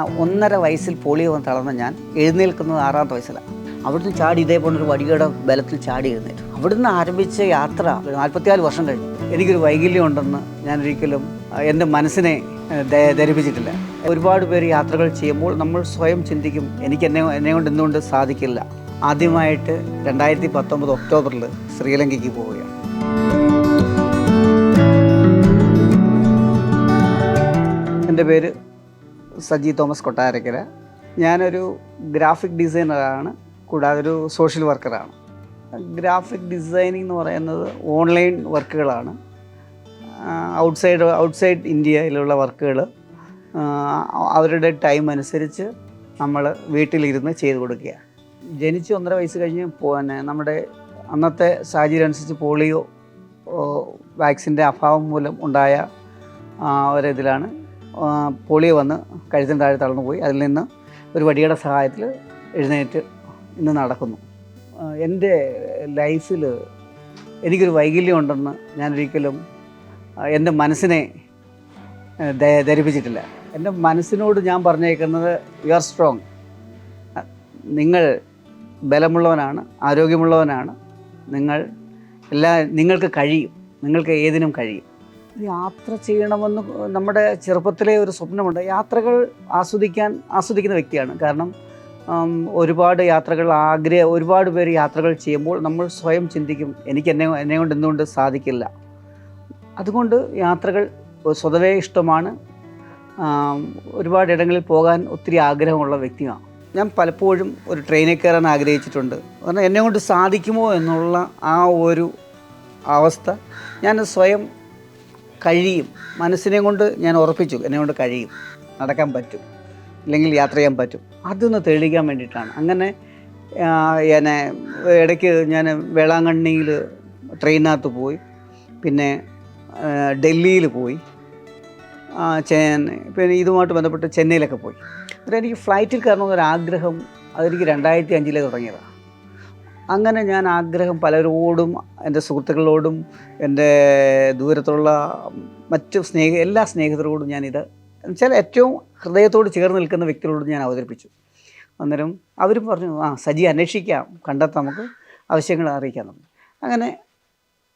ഒന്നര വയസ്സിൽ പോളിയോ വന്ന് തളർന്ന ഞാൻ എഴുന്നേൽക്കുന്നത് ആറാമത്തെ വയസ്സിലാണ്. അവിടുന്ന് ചാടി ഇതേപോലൊരു ഒരു വടിയുടെ ബലത്തിൽ ചാടി എഴുന്നേറ്റു. അവിടുന്ന് ആരംഭിച്ച യാത്ര നാൽപ്പത്തിനാല് വർഷം കഴിഞ്ഞു. എനിക്കൊരു വൈകല്യം ഉണ്ടെന്ന് ഞാൻ ഒരിക്കലും എന്റെ മനസ്സിനെ ധരിപ്പിച്ചിട്ടില്ല. ഒരുപാട് പേര് യാത്രകൾ ചെയ്യുമ്പോൾ നമ്മൾ സ്വയം ചിന്തിക്കും എനിക്ക് എന്നെ എന്നെ കൊണ്ട് എന്തുകൊണ്ട് സാധിക്കില്ല. ആദ്യമായിട്ട് രണ്ടായിരത്തി പത്തൊമ്പത് ഒക്ടോബറിൽ ശ്രീലങ്കയ്ക്ക് പോവുകയാണ്. എന്റെ പേര് സജി തോമസ് കൊട്ടാരക്കര. ഞാനൊരു ഗ്രാഫിക് ഡിസൈനറാണ് കൂടാതെ ഒരു സോഷ്യൽ വർക്കറാണ്. ഗ്രാഫിക് ഡിസൈനിങ് എന്ന് പറയുന്നത് ഓൺലൈൻ വർക്കുകളാണ്. ഔട്ട്സൈഡ് ഔട്ട്സൈഡ് ഇന്ത്യയിലുള്ള വർക്കുകൾ അവരുടെ ടൈം അനുസരിച്ച് നമ്മൾ വീട്ടിലിരുന്ന് ചെയ്തു കൊടുക്കുക. ജനിച്ച് ഒന്നര വയസ്സ് കഴിഞ്ഞ് പിന്നെ നമ്മുടെ അന്നത്തെ സാഹചര്യം അനുസരിച്ച് പോളിയോ വാക്സിന്റെ അഭാവം മൂലം ഉണ്ടായ ഒരിതിലാണ് പോളിയോ വന്ന് കഴുത്തിന് താഴെ തളർന്നു പോയി. അതിൽ നിന്ന് ഒരു വടിയുടെ സഹായത്തിൽ എഴുന്നേറ്റ് ഇന്ന് നടക്കുന്നു. എന്റെ ലൈഫിൽ എനിക്കൊരു വൈകല്യം ഉണ്ടെന്ന് ഞാനൊരിക്കലും എന്റെ മനസ്സിനെ ധരിപ്പിച്ചിട്ടില്ല. എന്റെ മനസ്സിനോട് ഞാൻ പറഞ്ഞേക്കുന്നത് യു ആർ സ്ട്രോങ് നിങ്ങൾ ബലമുള്ളവനാണ് ആരോഗ്യമുള്ളവനാണ് നിങ്ങൾ എല്ലാ നിങ്ങൾക്ക് കഴിയും നിങ്ങൾക്ക് ഏതിനും കഴിയും. യാത്ര ചെയ്യണമെന്ന് നമ്മുടെ ചെറുപ്പത്തിലെ ഒരു സ്വപ്നമുണ്ട്. യാത്രകൾ ആസ്വദിക്കാൻ ആസ്വദിക്കുന്ന വ്യക്തിയാണ്. കാരണം ഒരുപാട് യാത്രകൾ ആഗ്രഹ ഒരുപാട് പേര് യാത്രകൾ ചെയ്യുമ്പോൾ നമ്മൾ സ്വയം ചിന്തിക്കും എനിക്ക് എന്നെ എന്നെ കൊണ്ട് എന്തുകൊണ്ട് സാധിക്കില്ല. അതുകൊണ്ട് യാത്രകൾ സ്വതവേ ഇഷ്ടമാണ്. ഒരുപാട് ഇടങ്ങളിൽ പോകാൻ ഒത്തിരി ആഗ്രഹമുള്ള വ്യക്തിയാണ്. ഞാൻ പലപ്പോഴും ഒരു ട്രെയിനിൽ കയറാൻ ആഗ്രഹിച്ചിട്ടുണ്ട്. കാരണം എന്നെ കൊണ്ട് സാധിക്കുമോ എന്നുള്ള ആ ഒരു അവസ്ഥ ഞാൻ സ്വയം കഴിയും. മനസ്സിനെ കൊണ്ട് ഞാൻ ഉറപ്പിച്ചു എന്നെ കൊണ്ട് കഴിയും. നടക്കാൻ പറ്റും. അല്ലെങ്കിൽ യാത്ര ചെയ്യാൻ പറ്റും. അതൊന്ന് തെളിയിക്കാൻ വേണ്ടിയിട്ടാണ്. അങ്ങനെ എന്നെ ഇടയ്ക്ക് ഞാൻ വേളാങ്കണ്ണിയിൽ ട്രെയിനകത്ത് പോയി. പിന്നെ ഡൽഹിയിൽ പോയി. ചെന്നൈ പിന്നെ ഇതുമായിട്ട് ബന്ധപ്പെട്ട് ചെന്നൈയിലൊക്കെ പോയി. അന്നേരം എനിക്ക് ഫ്ലൈറ്റിൽ കയറണമെന്നൊരാഗ്രഹം അതെനിക്ക് രണ്ടായിരത്തി അഞ്ചിലെ തുടങ്ങിയതാണ്. അങ്ങനെ ഞാൻ ആഗ്രഹം പലരോടും എന്റെ സുഹൃത്തുക്കളോടും എന്റെ ദൂരത്തുള്ള മറ്റു സ്നേഹ എല്ലാ സ്നേഹിതരോടും ഞാനിത് വെച്ചാൽ ഏറ്റവും ഹൃദയത്തോട് ചേർന്ന് നിൽക്കുന്ന വ്യക്തികളോടും ഞാൻ അവതരിപ്പിച്ചു. അന്നേരം അവരും പറഞ്ഞു ആ സജി അന്വേഷിക്കാം കണ്ടെത്താം നമുക്ക് ആവശ്യങ്ങൾ അറിയിക്കാം നമ്മൾ അങ്ങനെ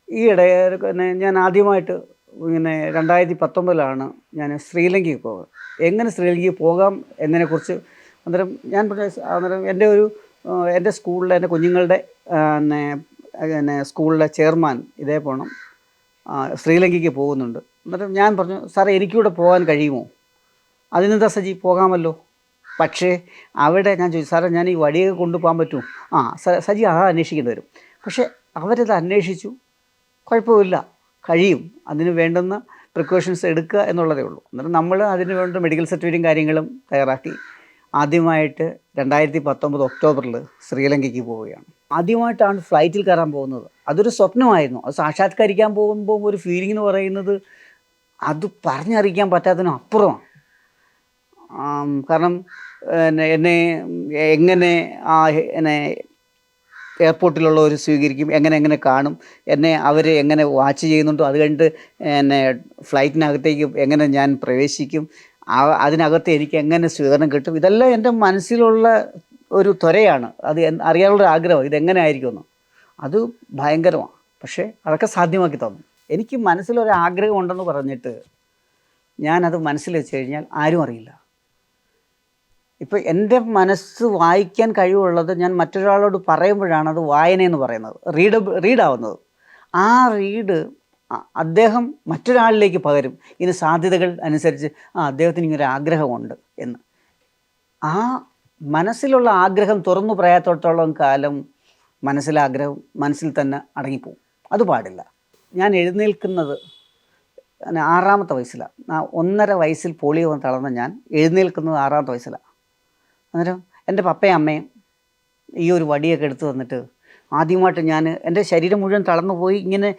ഈ ഇടയിൽ ഞാൻ ആദ്യമായിട്ട് ഇങ്ങനെ രണ്ടായിരത്തി പത്തൊമ്പതിലാണ് ഞാൻ ശ്രീലങ്കയിൽ പോകുന്നത് എങ്ങനെ ശ്രീലങ്കയിൽ പോകാം എന്നതിനെക്കുറിച്ച് അന്നേരം ഞാൻ അന്നേരം എന്റെ ഒരു എന്റെ സ്കൂളിലെ എന്റെ കുഞ്ഞുങ്ങളുടെ പിന്നെ പിന്നെ സ്കൂളിലെ ചെയർമാൻ ഇതേ പോണം. ശ്രീലങ്കയ്ക്ക് പോകുന്നുണ്ട്. എന്നിട്ട് ഞാൻ പറഞ്ഞു സാറേ എനിക്കൂടെ പോകാൻ കഴിയുമോ? അതിനെന്താ സജി പോകാമല്ലോ. പക്ഷേ അവിടെ ഞാൻ ചോദിച്ചു സാറേ ഞാൻ ഈ വടിയൊക്കെ കൊണ്ടുപോകാൻ പറ്റും ആ സജി ആ അന്വേഷിക്കേണ്ടി വരും. പക്ഷേ അവരത് അന്വേഷിച്ചു. കുഴപ്പമില്ല. കഴിയും. അതിന് വേണ്ടുന്ന പ്രിക്കോഷൻസ് എടുക്കുക എന്നുള്ളതേ ഉള്ളൂ. എന്നിട്ട് നമ്മൾ അതിന് വേണ്ട മെഡിക്കൽ സർട്ടിഫിക്കറ്റും കാര്യങ്ങളും തയ്യാറാക്കി. ആദ്യമായിട്ട് രണ്ടായിരത്തി പത്തൊമ്പത് ഒക്ടോബറിൽ ശ്രീലങ്കയ്ക്ക് പോവുകയാണ്. ആദ്യമായിട്ടാണ് ഫ്ലൈറ്റിൽ കയറാൻ പോകുന്നത്. അതൊരു സ്വപ്നമായിരുന്നു. അത് സാക്ഷാത്കരിക്കാൻ പോകുമ്പോൾ ഒരു ഫീലിംഗ് എന്ന് പറയുന്നത് അത് പറഞ്ഞറിയിക്കാൻ പറ്റാത്തതിനും അപ്പുറമാണ്. കാരണം എന്നെ എങ്ങനെ ആ എന്നെ എയർപോർട്ടിലുള്ളവർ സ്വീകരിക്കും എങ്ങനെ എങ്ങനെ കാണും എന്നെ അവർ എങ്ങനെ വാച്ച് ചെയ്യുന്നുണ്ടോ അത് കഴിഞ്ഞിട്ട് എന്നെ ഫ്ലൈറ്റിനകത്തേക്ക് എങ്ങനെ ഞാൻ പ്രവേശിക്കും അതിനകത്ത് എനിക്ക് എങ്ങനെ സ്വീകരണം കിട്ടും? ഇതെല്ലാം എന്റെ മനസ്സിലുള്ള ഒരു ത്വരയാണ്. അത് അറിയാനുള്ള ആഗ്രഹം. ഇതെങ്ങനെ ആയിരിക്കുമെന്ന് അത് ഭയങ്കരമാണ് പക്ഷേ അതൊക്കെ സാധ്യമാക്കി തന്നു. എനിക്ക് മനസ്സിലൊരു ആഗ്രഹം ഉണ്ടെന്ന് പറഞ്ഞിട്ട് ഞാനത് മനസ്സിൽ വെച്ച് കഴിഞ്ഞാൽ ആരും അറിയില്ല. ഇപ്പം എന്റെ മനസ്സ് വായിക്കാൻ കഴിവുള്ളത് ഞാൻ മറ്റൊരാളോട് പറയുമ്പോഴാണ് അത് വായന എന്ന് പറയുന്നത്. റീഡ് റീഡാവുന്നത്. ആ റീഡ് അദ്ദേഹം മറ്റൊരാളിലേക്ക് പകരും. ഇതിന് സാധ്യതകൾ അനുസരിച്ച് ആ അദ്ദേഹത്തിന് ഇങ്ങനൊരു ആഗ്രഹമുണ്ട് എന്ന്. ആ മനസ്സിലുള്ള ആഗ്രഹം തുറന്നു പറയാത്തോട്ടോളം കാലം മനസ്സിലാഗ്രഹം മനസ്സിൽ തന്നെ അടങ്ങിപ്പോവും. അത് പാടില്ല. ഞാൻ എഴുന്നേൽക്കുന്നത് ആറാമത്തെ വയസ്സിലാണ് ഒന്നര വയസ്സിൽ പോളിയോ വന്ന് തളർന്ന ഞാൻ എഴുന്നേൽക്കുന്നത് ആറാമത്തെ വയസ്സിലാണ് അന്നേരം എന്റെ പപ്പയും അമ്മയും ഈ ഒരു വടിയൊക്കെ എടുത്തു തന്നിട്ട് ആദ്യമായിട്ട് ഞാൻ എന്റെ ശരീരം മുഴുവൻ തളർന്നു പോയി ഇങ്ങനെ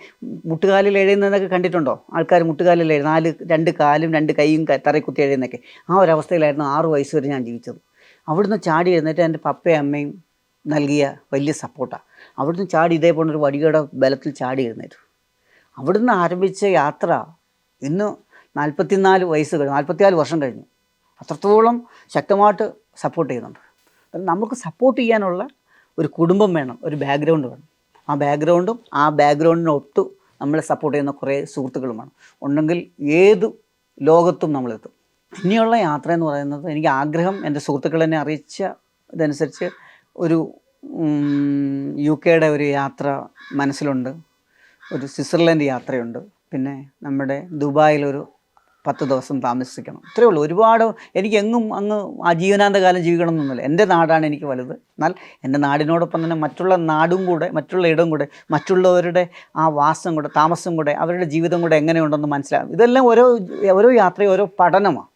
മുട്ടുകാലിൽ എഴുതുന്നതൊക്കെ കണ്ടിട്ടുണ്ടോ? ആൾക്കാർ മുട്ടുകാലിൽ എഴുതുന്ന നാല് രണ്ട് കാലും രണ്ട് കൈയും തറയിൽ കുത്തി എഴുതുന്നൊക്കെ ആ ഒരു അവസ്ഥയിലായിരുന്നു ആറ് വയസ്സ് വരെ ഞാൻ ജീവിച്ചത്. അവിടുന്ന് ചാടി എഴുന്നേറ്റ് എന്റെ പപ്പയും അമ്മയും നൽകിയ വലിയ സപ്പോർട്ടാണ് അവിടുന്ന് ചാടി ഇതേപോലെ ഒരു വടിയുടെ ബലത്തിൽ ചാടി എഴുന്നേറ്റു. അവിടുന്ന് ആരംഭിച്ച യാത്ര ഇന്ന് നാൽപ്പത്തിനാല് വയസ്സ് കഴിഞ്ഞു നാൽപ്പത്തിനാല് വർഷം കഴിഞ്ഞു. അത്രത്തോളം ശക്തമായിട്ട് സപ്പോർട്ട് ചെയ്യുന്നുണ്ട്. നമുക്ക് സപ്പോർട്ട് ചെയ്യാനുള്ള ഒരു കുടുംബം വേണം ഒരു ബാക്ക്ഗ്രൗണ്ട് വേണം. ആ ബാക്ക്ഗ്രൗണ്ടും ആ ബാക്ക്ഗ്രൗണ്ടിനൊത്ത് നമ്മളെ സപ്പോർട്ട് ചെയ്യുന്ന കുറേ സുഹൃത്തുക്കളും വേണം ഉണ്ടെങ്കിൽ ഏത് ലോകത്തും നമ്മളെത്തും. ഇനിയുള്ള യാത്ര എന്ന് പറയുന്നത് എനിക്ക് ആഗ്രഹം എന്റെ സുഹൃത്തുക്കൾ എന്നെ അറിയിച്ച ഇതനുസരിച്ച് ഒരു യു കെയുടെ ഒരു യാത്ര മനസ്സിലുണ്ട്. ഒരു സ്വിറ്റ്സർലൻഡ് യാത്രയുണ്ട്. പിന്നെ നമ്മുടെ ദുബായിലൊരു പത്ത് ദിവസം താമസിക്കണം. ഇത്രയേ ഉള്ളൂ. ഒരുപാട് എനിക്ക് എങ്ങും അങ്ങ് ആ കാലം ജീവിക്കണം എന്നൊന്നുമില്ല എന്റെ നാടാണ് എനിക്ക് വലുത്. എന്നാൽ എന്റെ നാടിനോടൊപ്പം തന്നെ മറ്റുള്ള നാടും കൂടെ മറ്റുള്ള ഇടവും കൂടെ മറ്റുള്ളവരുടെ ആ വാസം കൂടെ താമസം കൂടെ അവരുടെ ജീവിതം കൂടെ എങ്ങനെയുണ്ടെന്ന് മനസ്സിലാകും ഇതെല്ലാം ഓരോ ഓരോ യാത്രയും ഓരോ പഠനമാണ്